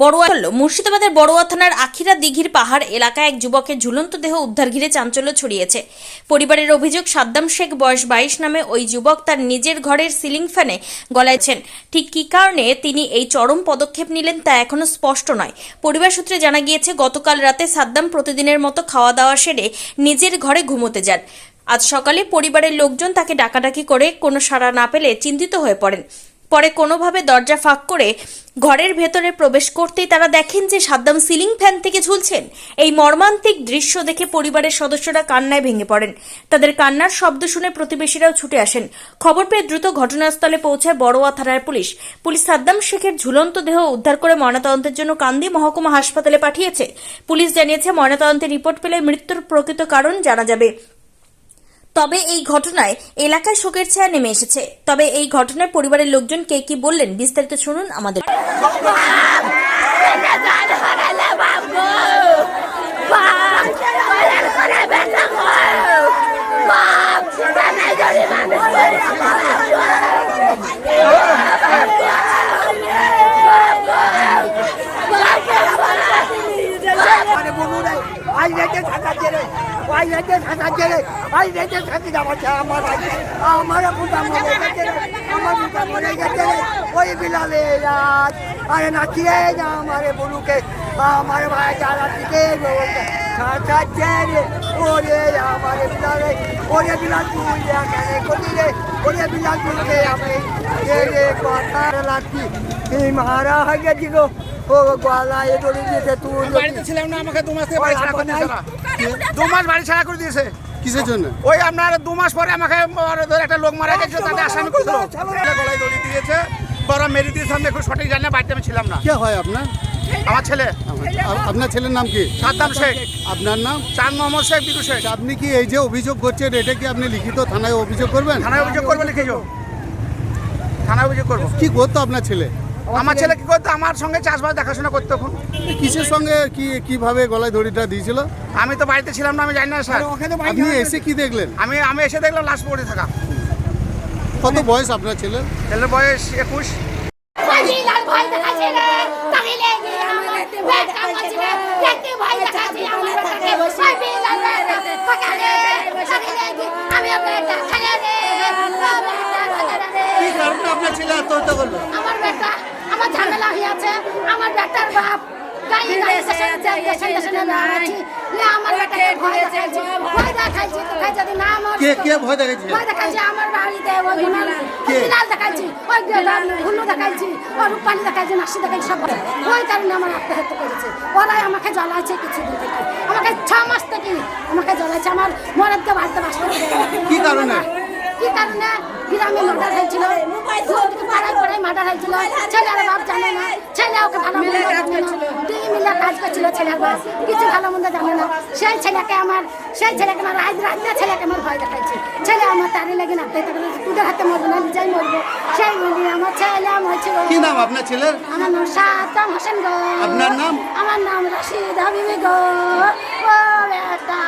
বড়ুয়া মুর্শিদাবাদের বড়ুয়া থানার আখিরা দিঘির পাহাড় এলাকায় এক যুবকের ঝুলন্ত দেহ উদ্ধার ঘিরে চাঞ্চল্য ছড়িয়েছে। পরিবারের অভিযোগ, সাদ্দাম শেখ বয়স বাইশ নামে ওই যুবক তার নিজের ঘরের সিলিং ফ্যানে গলাইছেন ঠিক কী কারণে তিনি এই চরম পদক্ষেপ নিলেন তা এখনও স্পষ্ট নয়। পরিবার সূত্রে জানা গিয়েছে, গতকাল রাতে সাদ্দাম প্রতিদিনের মতো খাওয়া দাওয়া সেরে নিজের ঘরে ঘুমোতে যান। আজ সকালে পরিবারের লোকজন তাকে ডাকাডাকি করে কোনো সাড়া না পেলে চিন্তিত হয়ে পড়েন। পরে কোনোভাবে দরজা ফাঁক করে ঘরের ভেতরে প্রবেশ করতেই তারা দেখেন যে সাদ্দাম সিলিং ফ্যান থেকে ঝুলছেন। এই মর্মান্তিক দৃশ্য দেখে পরিবারের সদস্যরা কান্নায় ভেঙে পড়েন। তাদের কান্নার শব্দ শুনে প্রতিবেশীরাও ছুটে আসেন। খবর পেয়ে দ্রুত ঘটনাস্থলে পৌঁছায় বড়োয়া থানার পুলিশ। পুলিশ সাদ্দাম শেখের ঝুলন্ত দেহ উদ্ধার করে ময়নাতদন্তের জন্য কান্দি মহকুমা হাসপাতালে পাঠিয়েছে। পুলিশ জানিয়েছে, ময়নাতদন্তের রিপোর্ট পেলে মৃত্যুর প্রকৃত কারণ জানা যাবে। তবে এই ঘটনায় এলাকায় শোকের ছায়া নেমে এসেছে। তবে এই ঘটনায় পরিবারের লোকজন কে কি বললেন বিস্তারিত শুনুন আমাদের। আই রেটে থাকাচ্ছে রে আই রেটে থাকি যাচ্ছে আমার ভাই আমার বুটা মরে গেছে আমার বুটা মরে গেছে ওই বিলালে রাত আরে নাচি রে না আমারে বলুকে, আমার ভাই যারা দিকে থাকাচ্ছে রে ওরে আমারে বিলালে, ওরে বিলাল তুই এখানে করি রে, ওরে বিলাল তুই আমি রে কথা লাগছি মারা হয়ে গেছি দিয়েছে তুই। বাড়িতে ছিলাম না আমাকে দু মাস থেকে বাড়ি ছাড়া করে দিয়েছে। দু মাস বাড়ি ছাড়া করে দিয়েছে। কিসের জন্য? ওই আপনার দু মাস পরে আমাকে একটা লোক মারা গেছে তাতে আসামি করছিল গলায় দড়ি দিয়েছে বড় মেরে দিয়েছে আমি এখন সঠিক জানি না বাড়িতে আমি ছিলাম না। কে হয় আপনার? আমার ছেলে। আপ- আপনার ছেলের নাম কি? সাদ্দাম শেখ। আপনার নাম? চাঁদ মোহাম্মদ শেখ বিদু শেখ। আপনি কি এই যে অভিযোগ করছেন এটা কি আপনি লিখিত থানায় অভিযোগ করবেন? থানায় অভিযোগ করবেন লিখেছো থানায় অভিযোগ করব। কি করতো আপনার ছেলে? আমার ছেলে কি করতো? আমার সঙ্গে চাষবাস দেখাশোনা করতো এখন। কিসের সঙ্গে কি কীভাবে গলায় দড়িটা দিয়েছিল? আমি তো বাড়িতে ছিলাম না আমি জানি না স্যার। আপনি এসে কি দেখলেন? আমি আমি এসে দেখলাম লাশ পড়ে থাকা। কত বয়স আপনার ছেলে? ছেলের বয়স একুশ। ফাজিলাল আপনার ছেলে আত্মহত্যা করল আমার বেটা আমার ঝামেলা হয়ে আছে আমার বেটার বাপ স্টেশনে দাঁড়াচ্ছি লে আমার বেটাকে ভয় দেখাইছি ভয় দেখাইছি তো খাই যদি না আমার কে কে ভয় দেখাইছি? আমার বাড়িতে ওই গুনাল বিলাল দেখাইছি ওই হুল্লু দেখাইছি ওই রূপালি দেখাইছি নাসি দেখাইছি সব ওই কারণে আমার আত্মহত্যা করেছে। ওরাই আমাকে জ্বলাইছে কিছুদিন থেকে। আমাকে ছ মাস থেকে আমাকে জ্বলাইছে আমার মরদকে বাড়িতে বাস করে। কি কারণে? কি কারণে গ্রামে মার্ডার হয়েছিল? পাড়ায় পাড়ায় মার্ডার হয়েছিল। ছেলের বাপ জানে না। ছেলে ওকে ভালো মন্দ জানে না। দুই মিলে কাজ করছিল ছেলের বাপ। কিছু ভালো মন্দ জানে না। সেই ছেলেকে আমার সেই ছেলেকে আমার রাত রাতে ছেলেকে আমার ভয় দেখাইছে। ছেলে আমার তারি লেগে না তোদের হাতে মরবো না নিজেই মরবো। সেই বলি আমার ছেলে আমার ছিল। কি নাম আপনার ছেলের? আমার নাম সাদ্দাম হোসেন গো। আপনার নাম? আমার নাম রশিদ হাবিবি গো। ও বেটা।